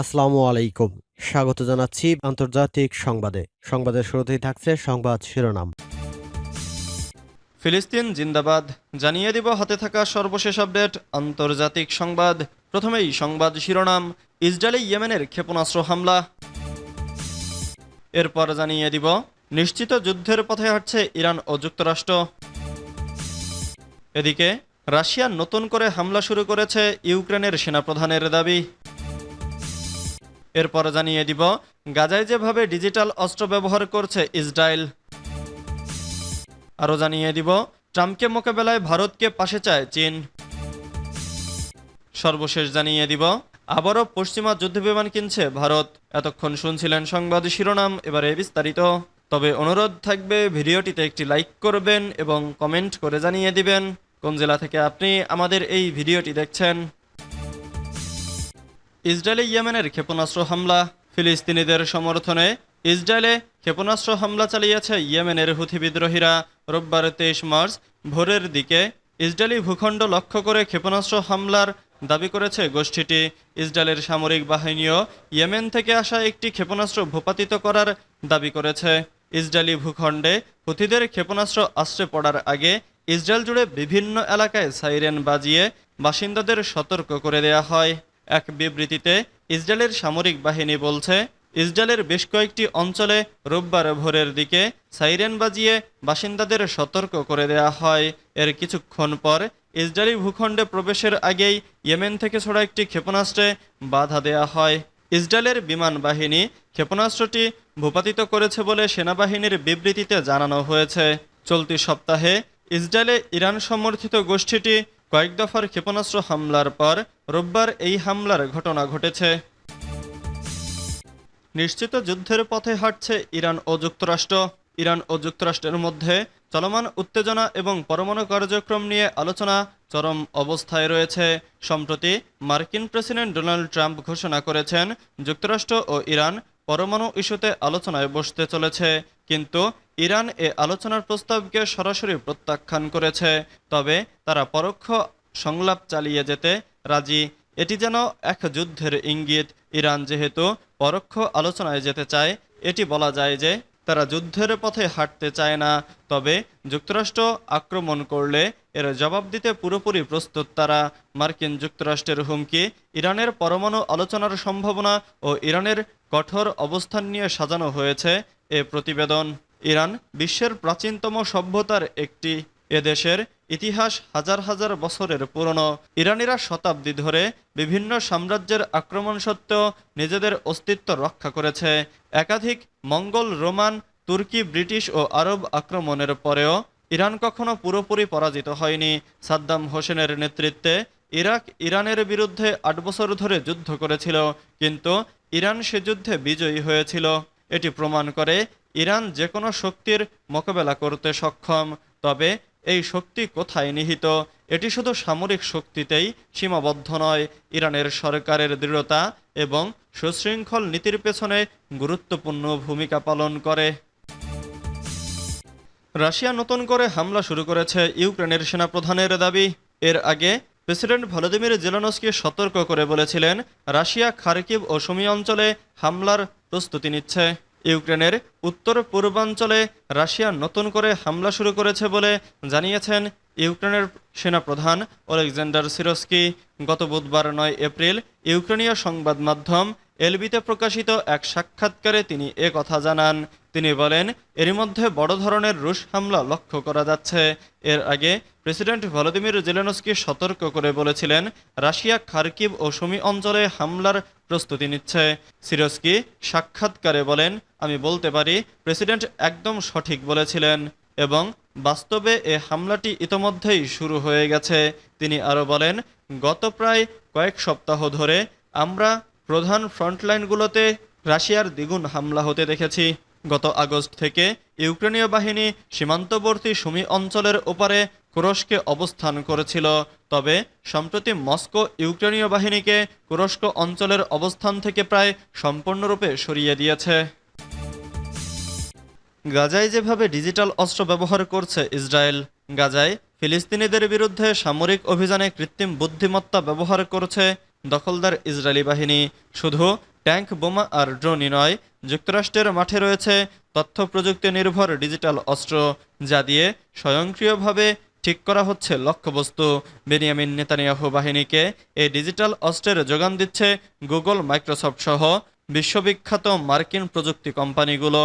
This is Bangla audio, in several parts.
আসসালামু আলাইকুম। স্বাগত জানাচ্ছি আন্তর্জাতিক সংবাদে। সংবাদের শুরুতেই থাকছে সংবাদ শিরোনাম। ফিলিস্তিন জিন্দাবাদ। জানিয়ে দিব হাতে থাকা সর্বশেষ আপডেট, আন্তর্জাতিক সংবাদ। প্রথমেই সংবাদ শিরোনাম, ইসরায়েলে ইয়েমেনের ক্ষেপণাস্ত্র হামলা। এরপর জানিয়ে দিব, নিশ্চিত যুদ্ধের পথে হাঁটছে ইরান ও যুক্তরাষ্ট্র। এদিকে, রাশিয়া নতুন করে হামলা শুরু করেছে ইউক্রেনের সেনাপ্রধানের দাবি। এরপর জানিয়ে দিব, গাজায় যেভাবে ডিজিটাল অস্ত্র ব্যবহার করছে ইসরায়েল। আরও জানিয়ে দিব, ট্রাম্পকে মোকাবেলায় ভারতকে পাশে চায় চীন। সর্বশেষ জানিয়ে দিব, আবারও পশ্চিমা যুদ্ধবিমান কিনছে ভারত। এতক্ষণ শুনছিলেন সংবাদ শিরোনাম, এবারে বিস্তারিত। তবে অনুরোধ থাকবে, ভিডিওটিতে একটি লাইক করবেন এবং কমেন্ট করে জানিয়ে দিবেন। কোন জেলা থেকে আপনি আমাদের এই ভিডিওটি দেখছেন? ইসরায়েলে ইয়েমেনের ক্ষেপণাস্ত্র হামলা, ফিলিস্তিনিদের সমর্থনে ইসরায়েলে ক্ষেপণাস্ত্র হামলা চালিয়েছে ইয়েমেনের হুথি বিদ্রোহীরা। রোববার তেইশ মার্চ ভোরের দিকে ইসরায়েলি ভূখণ্ড লক্ষ্য করে ক্ষেপণাস্ত্র হামলার দাবি করেছে গোষ্ঠীটি। ইসরায়েলের সামরিক বাহিনীও ইয়েমেন থেকে আসা একটি ক্ষেপণাস্ত্র ভূপাতিত করার দাবি করেছে। ইসরায়েলি ভূখণ্ডে হুথিদের ক্ষেপণাস্ত্র আশ্রে পড়ার আগে ইসরায়েল জুড়ে বিভিন্ন এলাকায় সাইরেন বাজিয়ে বাসিন্দাদের সতর্ক করে দেয়া হয়। এক বিবৃতিতে ইসরায়েলের সামরিক বাহিনী বলছে, ইসরায়েলের বেশ কয়েকটি অঞ্চলে রোববার ভোরের দিকে সাইরেন বাজিয়ে বাসিন্দাদের সতর্ক করে দেয়া হয়। এর কিছুক্ষণ পর ইসরায়েলি ভূখণ্ডে প্রবেশের আগেই ইয়েমেন থেকে ছোড়া একটি ক্ষেপণাস্ত্রে বাধা দেয়া হয়। ইসরায়েলের বিমান বাহিনী ক্ষেপণাস্ত্রটি ভূপাতিত করেছে বলে সেনাবাহিনীর বিবৃতিতে জানানো হয়েছে। চলতি সপ্তাহে ইসরায়েলে ইরান সমর্থিত গোষ্ঠীটি কয়েক দফার ক্ষেপণাস্ত্র হামলার পর রোববার এই হামলার ঘটনা ঘটেছে। নিশ্চিত যুদ্ধের পথে হাঁটছে ইরান ও যুক্তরাষ্ট্র। ইরান ও যুক্তরাষ্ট্রের মধ্যে চলমান উত্তেজনা এবং পরমাণু কার্যক্রম নিয়ে আলোচনা চরম অবস্থায় রয়েছে। সম্প্রতি মার্কিন প্রেসিডেন্ট ডোনাল্ড ট্রাম্প ঘোষণা করেছেন, যুক্তরাষ্ট্র ও ইরান পরমাণু ইস্যুতে আলোচনায় বসতে চলেছে। কিন্তু ইরান এ আলোচনার প্রস্তাবকে সরাসরি প্রত্যাখ্যান করেছে, তবে তারা পরোক্ষ সংলাপ চালিয়ে যেতে রাজি। এটি যেন এক যুদ্ধের ইঙ্গিত। ইরান যেহেতু পরোক্ষ আলোচনায় যেতে চায়, এটি বলা যায় যে তারা যুদ্ধের পথে হাঁটতে চায় না, তবে যুক্তরাষ্ট্র আক্রমণ করলে এর জবাব দিতে পুরোপুরি প্রস্তুত তারা। মার্কিন যুক্তরাষ্ট্রের হুমকি ইরানের পরমাণু আলোচনার সম্ভাবনা ও ইরানের কঠোর অবস্থান নিয়ে সাজানো হয়েছে এ প্রতিবেদন। ইরান বিশ্বের প্রাচীনতম সভ্যতার একটি এদেশের ইতিহাস হাজার হাজার বছরের পুরনো ইরানিরা শতাব্দী ধরে বিভিন্ন সাম্রাজ্যের আক্রমণ সত্ত্বেও নিজেদের অস্তিত্ব রক্ষা করেছে। একাধিক মঙ্গল, রোমান, তুর্কি, ব্রিটিশ ও আরব আক্রমণের পরেও ইরান কখনো পুরোপুরি পরাজিত হয়নি। সাদ্দাম হোসেনের নেতৃত্বে ইরাক ইরানের বিরুদ্ধে আট বছর ধরে যুদ্ধ করেছিল, কিন্তু ইরান সে যুদ্ধে বিজয়ী হয়েছিল। এটি প্রমাণ করে ইরান যে কোনো শক্তির মোকাবেলা করতে সক্ষম, তবে এই শক্তি কোথায় নিহিত? এটি শুধু সামরিক শক্তিতেই সীমাবদ্ধ নয়, ইরানের সরকারের দৃঢ়তা এবং সুশৃঙ্খল নীতির পেছনে গুরুত্বপূর্ণ ভূমিকা পালন করে। রাশিয়া নতুন করে হামলা শুরু করেছে ইউক্রেনের সেনাপ্রধানের দাবি। এর আগে প্রেসিডেন্ট ভলোদিমির জেলানস্কি সতর্ক করে বলেছিলেন, রাশিয়া খারকিব ও সুমি অঞ্চলে হামলার প্রস্তুতি নিচ্ছে। ইউক্রেনের উত্তর পূর্বাঞ্চলে রাশিয়া নতুন করে হামলা শুরু করেছে বলে জানিয়েছেন ইউক্রেনের সেনাপ্রধান ওলেকজান্ডার সিরস্কি। গত বুধবার নয় এপ্রিল ইউক্রেনীয় সংবাদ মাধ্যম এলবিতে প্রকাশিত এক সাক্ষাৎকারে তিনি এ কথা জানান। তিনি বলেন, এরই মধ্যে বড় ধরনের রুশ হামলা লক্ষ্য করা যাচ্ছে। এর আগে প্রেসিডেন্ট ভলোদিমির জেলেনস্কি সতর্ক করে বলেছিলেন, রাশিয়া খার্কিব ও সুমি অঞ্চলে হামলার প্রস্তুতি নিচ্ছে। সিরস্কি সাক্ষাৎকারে বলেন আমি বলতে পারি, প্রেসিডেন্ট একদম সঠিক বলেছিলেন এবং বাস্তবে এ হামলাটি ইতোমধ্যেই শুরু হয়ে গেছে। তিনি আরও বলেন, গত প্রায় কয়েক সপ্তাহ ধরে আমরা প্রধান ফ্রন্টলাইনগুলোতে রাশিয়ার দ্বিগুণ হামলা হতে দেখেছি। গত আগস্ট থেকে ইউক্রেনীয় বাহিনী সীমান্তবর্তী সুমি অঞ্চলের ওপারে কুরস্কে অবস্থান করেছিল। তবে সম্প্রতি মস্কো ইউক্রেনীয় বাহিনীকে কুরস্ক অঞ্চলের অবস্থান থেকে প্রায় সম্পূর্ণরূপে সরিয়ে দিয়েছে। গাজায় যেভাবে ডিজিটাল অস্ত্র ব্যবহার করছে ইসরায়েল, গাজায় ফিলিস্তিনিদের বিরুদ্ধে সামরিক অভিযানে কৃত্রিম বুদ্ধিমত্তা ব্যবহার করছে দখলদার ইসরায়েলি বাহিনী। শুধু ট্যাঙ্ক, বোমা আর ড্রোনই নয়, যুক্তরাষ্ট্রের মাঠে রয়েছে তথ্য প্রযুক্তি নির্ভর ডিজিটাল অস্ত্র, যা দিয়ে স্বয়ংক্রিয়ভাবে ঠিক করা হচ্ছে লক্ষ্যবস্তু। বেনিয়ামিন নেতানিয়াহু বাহিনীকে এই ডিজিটাল অস্ত্রের যোগান দিচ্ছে গুগল, মাইক্রোসফট সহ বিশ্ববিখ্যাত মার্কিন প্রযুক্তি কোম্পানিগুলো।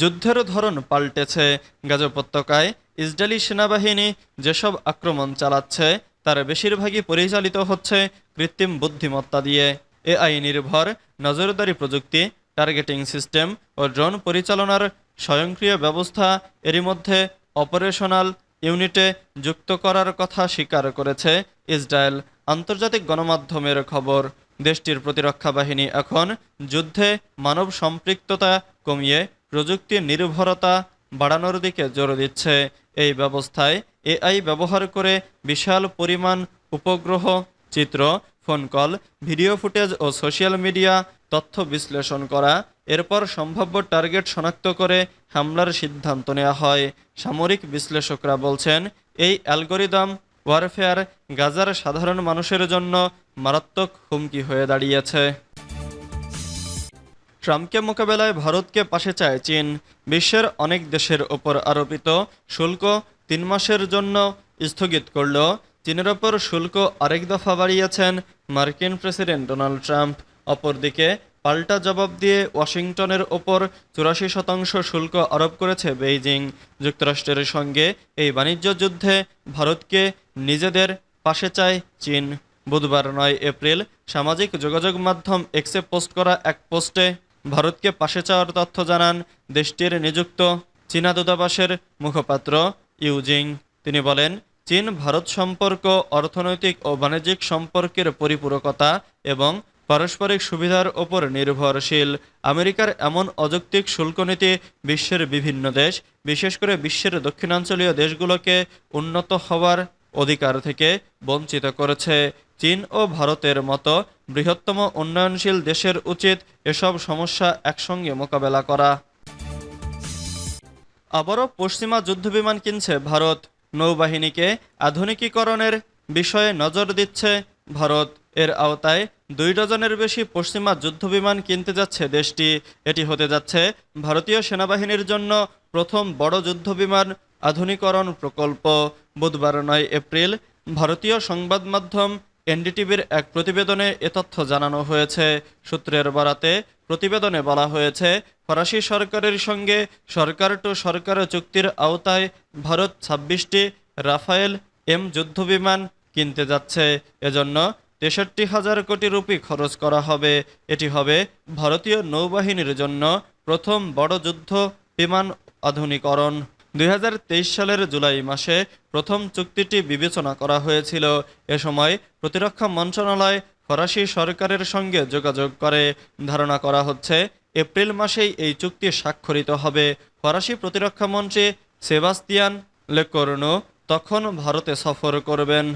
যুদ্ধের ধরন পাল্টেছে। গাজা উপত্যকায় ইসরায়েলি সেনাবাহিনী যেসব আক্রমণ চালাচ্ছে, তার বেশিরভাগই পরিচালিত হচ্ছে কৃত্রিম বুদ্ধিমত্তা দিয়ে। এআই নির্ভর নজরদারি প্রযুক্তি, টার্গেটিং সিস্টেম ও ড্রোন পরিচালনার স্বয়ংক্রিয় ব্যবস্থা এরই মধ্যে অপারেশনাল ইউনিটে যুক্ত করার কথা স্বীকার করেছে ইসরায়েল। আন্তর্জাতিক গণমাধ্যমের খবর, দেশটির প্রতিরক্ষা বাহিনী এখন যুদ্ধে মানব সম্পৃক্ততা কমিয়ে প্রযুক্তি নির্ভরতা বাড়ানোর দিকে জোর দিচ্ছে। এই ব্যবস্থায় এআই ব্যবহার করে বিশাল পরিমাণ উপগ্রহ, চিত্র ফোন কল ভিডিও ফুটেজ ও সোশ্যাল মিডিয়া তথ্য বিশ্লেষণ করা, এরপর সম্ভাব্য টার্গেট শনাক্ত করে হামলার সিদ্ধান্ত নেওয়া হয়। সামরিক বিশ্লেষকরা বলছেন, এই অ্যালগোরিদম ওয়ারফেয়ার গাজার সাধারণ মানুষের জন্য মারাত্মক হুমকি হয়ে দাঁড়িয়েছে। ট্রাম্পকে মোকাবেলায় ভারতকে পাশে চায় চীন। বিশ্বের অনেক দেশের ওপর আরোপিত শুল্ক তিন মাসের জন্য স্থগিত করল। চীনের ওপর শুল্ক আরেক দফা বাড়িয়েছেন মার্কিন প্রেসিডেন্ট ডোনাল্ড ট্রাম্প। অপরদিকে পাল্টা জবাব দিয়ে ওয়াশিংটনের ওপর চুরাশি শতাংশ শুল্ক আরোপ করেছে বেইজিং। যুক্তরাষ্ট্রের সঙ্গে এই বাণিজ্য যুদ্ধে ভারতকে নিজেদের পাশে চায় চীন। বুধবার নয় এপ্রিল সামাজিক যোগাযোগ মাধ্যম এক্সে পোস্ট করা এক পোস্টে ভারতকে পাশে চাওয়ার তথ্য জানান দেশটির নিযুক্ত চীনা দূতাবাসের মুখপাত্র ইউজিং তিনি বলেন, চীন ভারত সম্পর্ক, অর্থনৈতিক ও বাণিজ্যিক সম্পর্কের পরিপূরকতা এবং পারস্পরিক সুবিধার ওপর নির্ভরশীল। আমেরিকার এমন অযৌক্তিক শুল্ক নীতি বিশ্বের বিভিন্ন দেশ, বিশেষ করে বিশ্বের দক্ষিণাঞ্চলীয় দেশগুলোকে উন্নত হওয়ার অধিকার থেকে বঞ্চিত করেছে। চীন ও ভারতের মতো বৃহত্তম উন্নয়নশীল দেশের উচিত এসব সমস্যা একসঙ্গে মোকাবেলা করা। আবারও পশ্চিমা যুদ্ধবিমান কিনছে ভারত। নৌবাহিনীকে আধুনিকীকরণের বিষয়ে নজর দিচ্ছে ভারত। এর আওতায় দুই ডজনের বেশি পশ্চিমা যুদ্ধবিমান কিনতে যাচ্ছে দেশটি। এটি হতে যাচ্ছে ভারতীয় সেনাবাহিনীর জন্য প্রথম বড় যুদ্ধবিমান আধুনিকরণ প্রকল্প। বুধবার নয় এপ্রিল ভারতীয় সংবাদ মাধ্যম এনডিটিভির এক প্রতিবেদনে এ তথ্য জানানো হয়েছে। সূত্রের বরাতে প্রতিবেদনে বলা হয়েছে, ফরাসি সরকারের সঙ্গে সরকার টু সরকার চুক্তির আওতায় ভারত ছাব্বিশটি রাফায়েল এম যুদ্ধবিমান কিনতে যাচ্ছে। এজন্য তেষট্টি হাজার কোটি রুপি খরচ করা হবে। এটি হবে ভারতীয় নৌবাহিনীর জন্য প্রথম বড় যুদ্ধ বিমান আধুনিকরণ। দুই হাজার তেইশ সালের জুলাই মাসে প্রথম চুক্তিটি বিবেচনা করা হয়েছিল। এ সময় প্রতিরক্ষা মন্ত্রণালয় ফরাসি সরকারের সঙ্গে যোগাযোগ করে। ধারণা করা হচ্ছে, এপ্রিল মাসেই এই চুক্তি স্বাক্ষরিত হবে। ফরাসি প্রতিরক্ষা মন্ত্রী সেবাস্তিয়ান লেকর্নো তখন ভারতে সফর করবেন।